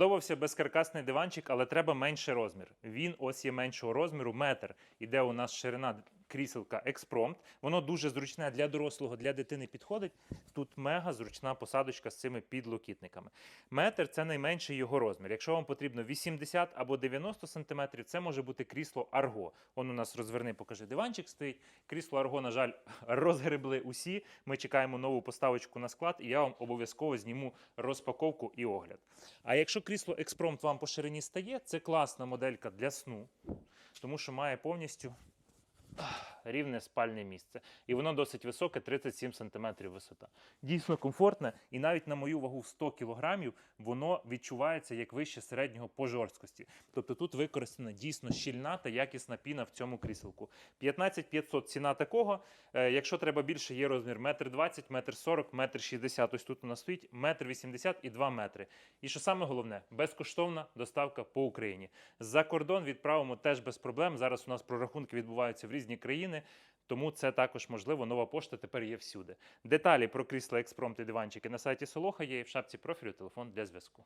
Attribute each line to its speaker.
Speaker 1: Подобався безкаркасний диванчик, але треба менший розмір. Він ось є меншого розміру, метр. Іде у нас ширина кріселка експромт. Воно дуже зручне для дорослого, для дитини підходить. Тут мега зручна посадочка з цими підлокітниками. Метр це найменший його розмір. Якщо вам потрібно 80 або 90 см, це може бути крісло Арго. Он у нас розверни, покажи, диванчик стоїть. Крісло Арго, на жаль, розгребли усі. Ми чекаємо нову поставочку на склад, і я вам обов'язково зніму розпаковку і огляд. А якщо крісло експромт вам по ширині стає, це класна моделька для сну, тому що має повністю рівне спальне місце. І воно досить високе, 37 см висота. Дійсно комфортне, і навіть на мою вагу в 100 кг воно відчувається як вище середнього по жорсткості. Тобто тут використана дійсно щільна та якісна піна в цьому кріселку. 15 500 ціна такого. Е, Якщо треба більше, є розмір 1,20 м, 1,40 м, 1,60 м. Ось тут у нас стоїть 1,80 м і 2 метри. І що саме головне, безкоштовна доставка по Україні. За кордон відправимо теж без проблем. Зараз у нас прорахунки відбуваються в різні країни, тому це також можливо. Нова пошта тепер є всюди. Деталі про крісла експромт і диванчики на сайті Солоха є і в шапці профілю телефон для зв'язку.